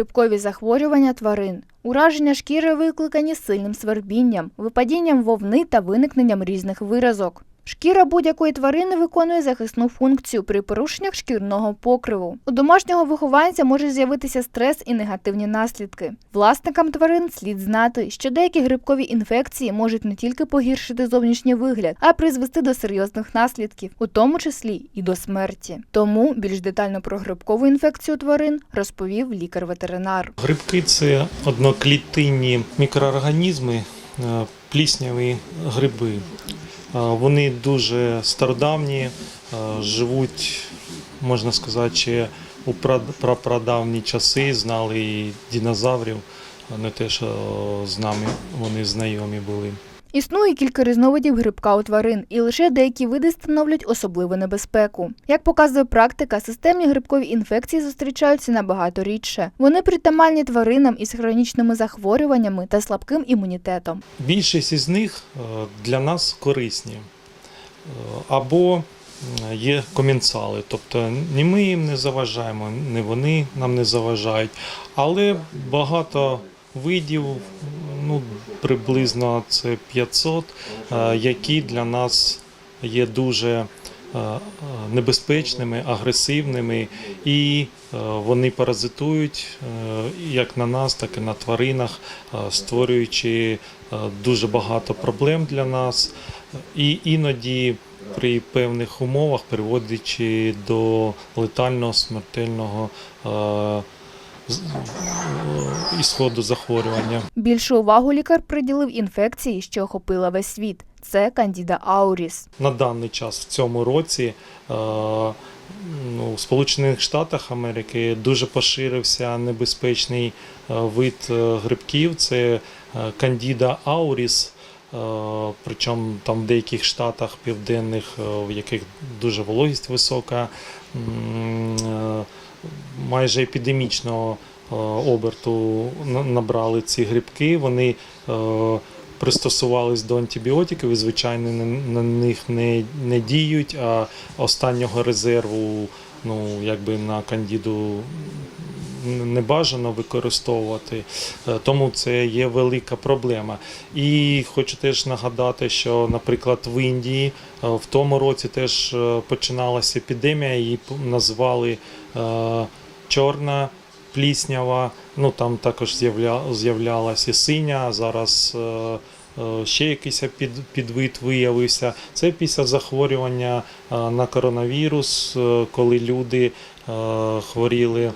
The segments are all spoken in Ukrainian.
Грибкові захворювання тварин. Ураження шкіри викликані сильним свербінням, випадінням вовни та виникненням різних виразок. Шкіра будь-якої тварини виконує захисну функцію при порушеннях шкірного покриву. У домашнього вихованця може з'явитися стрес і негативні наслідки. Власникам тварин слід знати, що деякі грибкові інфекції можуть не тільки погіршити зовнішній вигляд, а й призвести до серйозних наслідків, у тому числі і до смерті. Тому більш детально про грибкову інфекцію тварин розповів лікар-ветеринар. Грибки це одноклітинні мікроорганізми, е, плісняві гриби. Вони дуже стародавні, живуть, можна сказати, ще у прад- прапрадавні часи, знали і динозаврів, не те, що з нами вони знайомі були. Існує кілька різновидів грибка у тварин, і лише деякі види становлять особливу небезпеку. Як показує практика, системні грибкові інфекції зустрічаються набагато рідше. Вони притаманні тваринам із хронічними захворюваннями та слабким імунітетом. Більшість із них е, для нас корисні. Е, Або є комінсали, тобто ні ми їм не заважаємо, ні вони нам не заважають. Але багато видів, ну приблизно це 500, е, які для нас є дуже е, небезпечними, агресивними, і е, вони паразитують як на нас, так і на тваринах, створюючи дуже багато проблем для нас, і іноді при певних умовах приводячи до летального смертельного е, ісходу захворювання. Більшу увагу лікар приділив інфекції, що охопила весь світ. Це кандіда ауріс. на даний час в цьому році е, ну, в Сполучених Штатах Америки дуже поширився небезпечний е, вид е, грибків. Це auris. Е, Причому там в деяких штатах південних, е, в яких дуже вологість висока, е, майже епідемічного е, оберту на- набрали ці грибки. Вони е, пристосувались до антибіотиків і, звичайно, на, них не, не діють, а останнього резерву ну, якби на кандіду не бажано використовувати, Е, тому це є велика проблема. І хочу теж нагадати, що, наприклад, в Індії е, в тому році теж е, починалася епідемія, її назвали е, чорна пліснява. Ну там також з'явля, з'являлася і синя, зараз. е, е, Ще якийсь під, підвид виявився. Це після захворювання е, на коронавірус, коли люди хворіли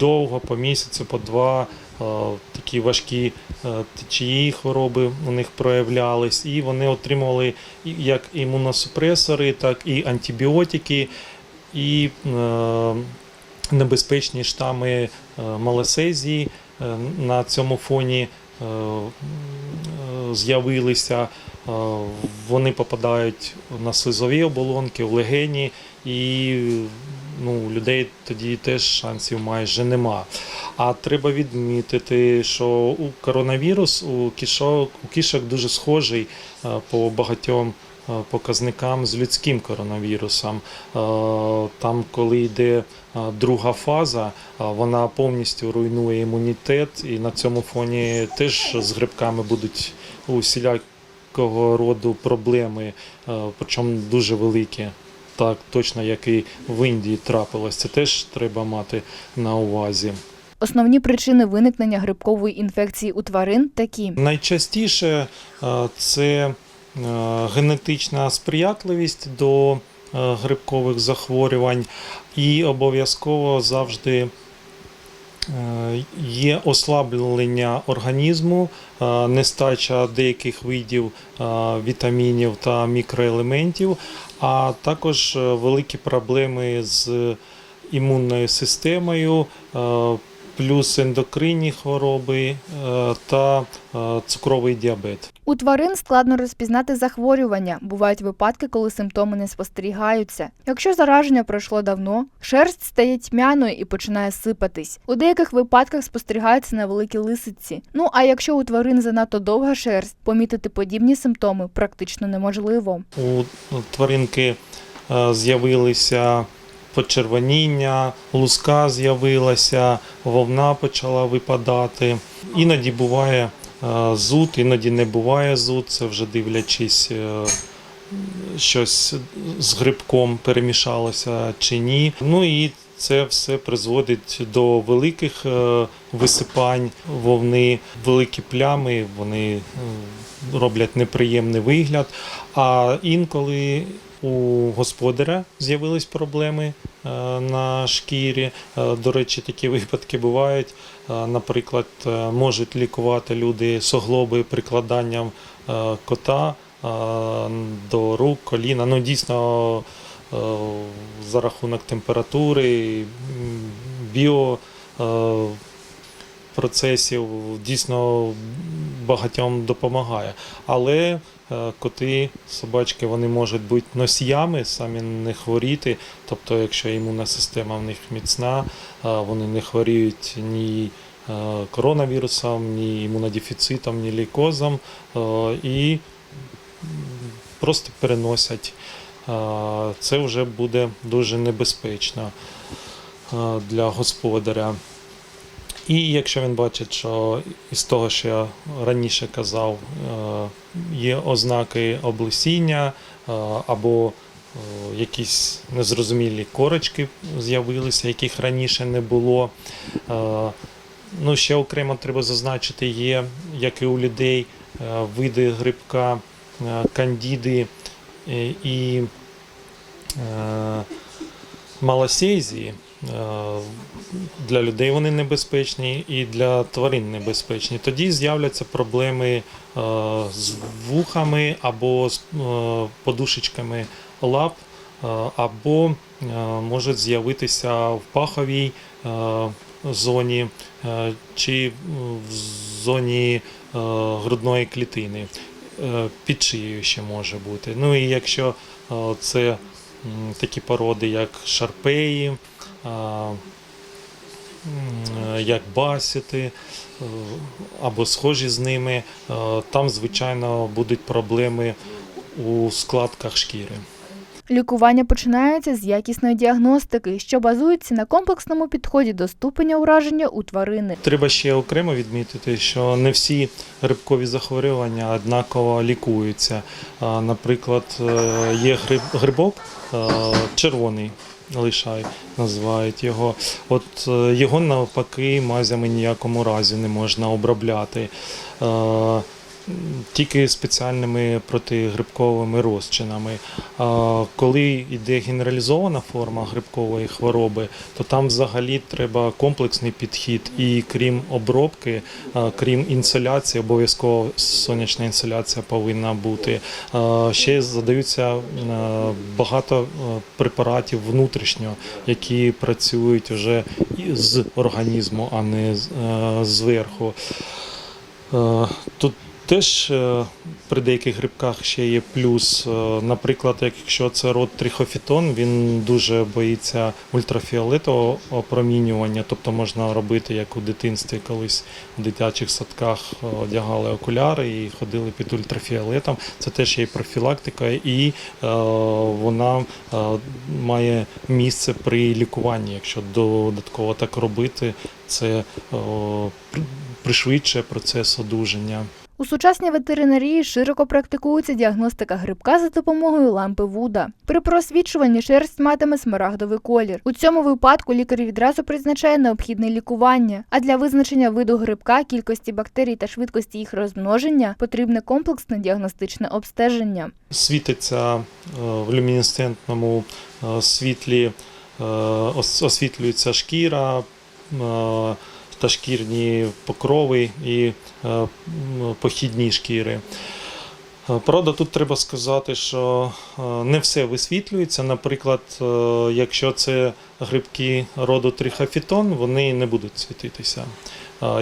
довго, по місяцю, по два. Такі важкі течії хвороби у них проявлялись, і вони отримували як імуносупресори, так і антибіотики, і небезпечні штами е, малесезії е, на цьому фоні е, з'явилися. Вони попадають на слизові оболонки, в легені, і ну, людей тоді теж шансів майже нема. А треба відмітити, що у коронавірус у кішок, у кішок дуже схожий по багатьом показникам з людським коронавірусом. Е, Там, коли йде е, друга фаза, е, вона повністю руйнує імунітет, і на цьому фоні теж з грибками будуть усілякого роду проблеми, е, причому дуже великі. Так, точно як і в Індії трапилось, це теж треба мати на увазі. Основні причини виникнення грибкової інфекції у тварин такі: Найчастіше е, це е, генетична сприятливість до е, грибкових захворювань, і обов'язково завжди е, є ослаблення організму, е, нестача деяких видів е, вітамінів та мікроелементів, а також е, великі проблеми з імунною системою. Плюс ендокринні хвороби е, та е, цукровий діабет. у тварин складно розпізнати захворювання. Бувають випадки, коли симптоми не спостерігаються. Якщо зараження пройшло давно, шерсть стає тьмяною і починає сипатись. У деяких випадках спостерігаються невеликі лисиці. Ну а якщо у тварин занадто довга шерсть, помітити подібні симптоми практично неможливо. У тваринки е, з'явилися почервоніння, луска з'явилася, вовна почала випадати. Іноді буває е, зуд, іноді не буває зуд, це вже дивлячись. е, Щось з грибком перемішалося чи ні. Ну і це все призводить до великих е, висипань вовни, великі плями, вони роблять неприємний вигляд. А інколи у господаря з'явились проблеми е, на шкірі. Е, До речі, такі випадки бувають. Е, Наприклад, можуть лікувати люди суглоби прикладанням кота до рук, коліна. Ну, дійсно, за рахунок температури, біо процесів дійсно багатьом допомагає. Але е, коти, собачки, вони можуть бути носіями, самі не хворіти. Тобто, якщо імунна система в них міцна, е, вони не хворіють ні е, коронавірусом, ні імунодефіцитом, ні лейкозом е, і просто переносять. Це вже буде дуже небезпечно для господаря. І якщо він бачить, що із того, що я раніше казав, е, є ознаки облесіння е, або е, якісь незрозумілі корочки з'явилися, яких раніше не було. Ну, ще окремо треба зазначити, є, як і у людей, види грибка, кандіди і малосезії. Е, Для людей вони небезпечні і для тварин небезпечні. Тоді з'являться проблеми е, з вухами або з е, подушечками лап, або можуть з'явитися в паховій зоні чи в зоні грудної клітини. Під шиєю ще може бути. Ну і якщо це такі породи, як шарпеї, як басіти е, або схожі з ними, е, там, звичайно, будуть проблеми у складках шкіри. Лікування починається з якісної діагностики, що базується на комплексному підході до ступеня ураження у тварини. Треба ще окремо відмітити, що не всі грибкові захворювання однаково лікуються. Наприклад, е, є гриб, грибок червоний. Лишай називають його. От е, його навпаки мазями ніякому разі не можна обробляти. Тільки спеціальними протигрибковими розчинами. А коли йде генералізована форма грибкової хвороби, то там взагалі треба комплексний підхід. І крім обробки, крім інсоляції, обов'язково сонячна інсоляція повинна бути. Ще задаються багато препаратів внутрішньо, які працюють вже з організму, а не зверху. Тут теж е, при деяких грибках ще є плюс. Е, Наприклад, якщо це род трихофітон, він дуже боїться ультрафіолетового опромінювання, тобто можна робити, як у дитинстві колись в дитячих садках е, одягали окуляри і ходили під ультрафіолетом. Це теж є профілактика, і вона має місце при лікуванні. Якщо додатково так робити, це пришвидшує процес одужання. У сучасній ветеринарії широко практикується діагностика грибка за допомогою лампи Вуда. При просвічуванні шерсть матиме смарагдовий колір. У цьому випадку лікар відразу призначає необхідне лікування. А для визначення виду грибка, кількості бактерій та швидкості їх розмноження потрібне комплексне діагностичне обстеження. Світиться е, в люмінесцентному е, світлі, е, освітлюється шкіра. Та шкірні покрови і е, похідні шкіри. Е, Правда, тут треба сказати, що е, не все висвітлюється. Наприклад, якщо це грибки роду трихофітон, вони не будуть світитися.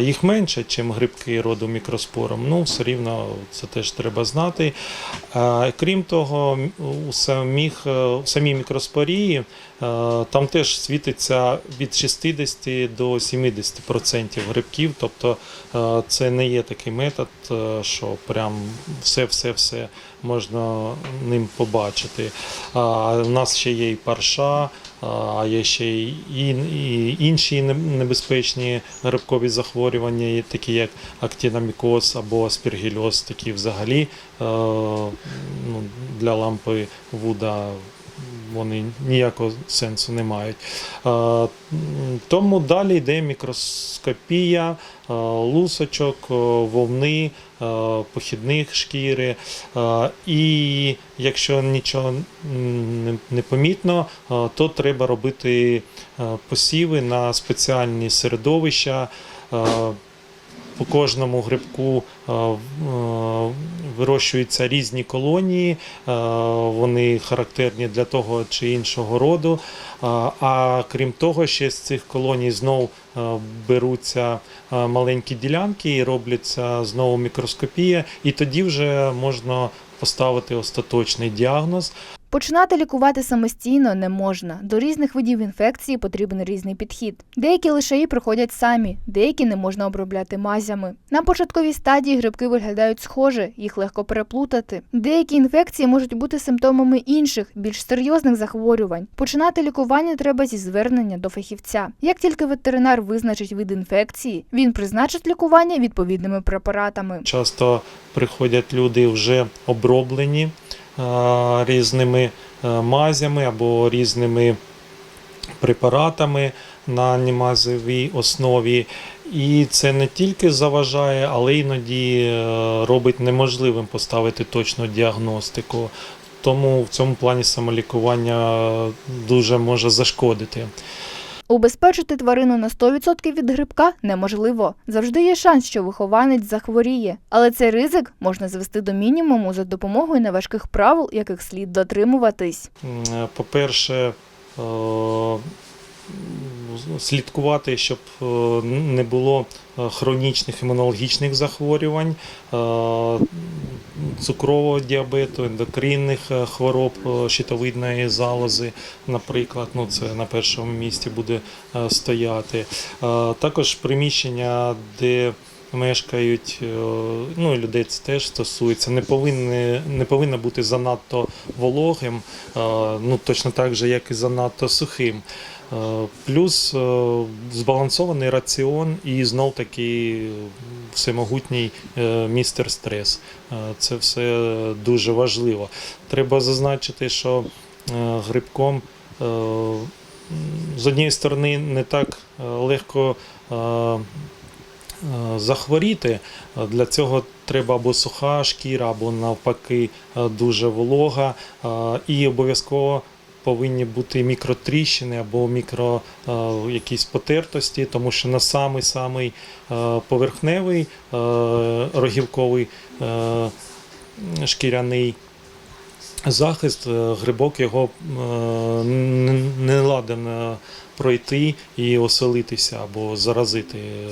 Їх менше, ніж грибки роду мікроспором. Ну, все рівно це теж треба знати. Крім того, у самих, е, у самій мікроспорії е, там теж світиться від 60 до 70% грибків. Тобто е, це не є такий метод, що прям все-все-все можна ним побачити. А в нас ще є і парша, а є ще і інші небезпечні грибкові захворювання, такі як актиномікоз або аспергільоз, такі взагалі е, ну, для лампи Вуда вони ніякого сенсу не мають. Тому далі йде мікроскопія лусочок, вовни, похідних шкіри. І якщо нічого не- помітно, то треба робити посіви на спеціальні середовища. По кожному грибку е, е, вирощуються різні колонії, е, вони характерні для того чи іншого роду. А- крім того, ще з цих колоній знов беруться маленькі ділянки і робляться знову мікроскопія, і тоді вже можна поставити остаточний діагноз. Починати лікувати самостійно не можна. До різних видів інфекції потрібен різний підхід. Деякі лишаї проходять самі, деякі не можна обробляти мазями. На початковій стадії грибки виглядають схоже, їх легко переплутати. Деякі інфекції можуть бути симптомами інших, більш серйозних захворювань. Починати лікування треба зі звернення до фахівця. Як тільки ветеринар визначить вид інфекції, він призначить лікування відповідними препаратами. Часто приходять люди вже оброблені різними е, мазями або різними препаратами на немазовій основі. І це не тільки заважає, але іноді е, робить неможливим поставити точну діагностику. Тому в цьому плані самолікування дуже може зашкодити. Убезпечити тварину на 100% від грибка неможливо. Завжди є шанс, що вихованець захворіє. Але цей ризик можна звести до мінімуму за допомогою неважких правил, яких слід дотримуватись. Е, По-перше, е, слідкувати, щоб е, не було хронічних імунологічних захворювань, цукрового діабету, ендокринних е, хвороб е, щитовидної залози, наприклад, ну це на першому місці буде е, стояти. Також приміщення, де мешкають, ну і людей це теж стосується, не повинні, не повинно бути занадто вологим, ну точно так же, як і занадто сухим. Е, Плюс е, збалансований раціон і знов таки всемогутній е, містер стрес. Це все дуже важливо. Треба зазначити, що грибком з однієї сторони не так легко захворіти. Для цього треба або суха шкіра, або навпаки дуже волога. І обов'язково повинні бути мікротріщини або мікро е, якісь потертості, тому що на самий самий е, поверхневий е, рогівковий шкіряний захист, е, грибок його е, не ладен пройти і оселитися або заразити е,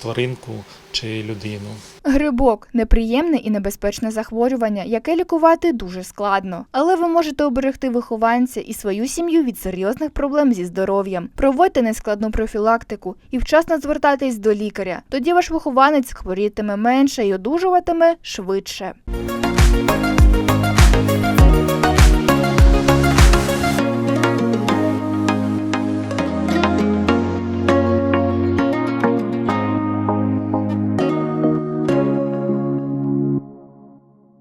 тваринку чи людину. Грибок неприємне і небезпечне захворювання, яке лікувати дуже складно. Але ви можете оберегти вихованця і свою сім'ю від серйозних проблем зі здоров'ям. Проводьте нескладну профілактику і вчасно звертайтесь до лікаря. Тоді ваш вихованець хворітиме менше і одужуватиме швидше.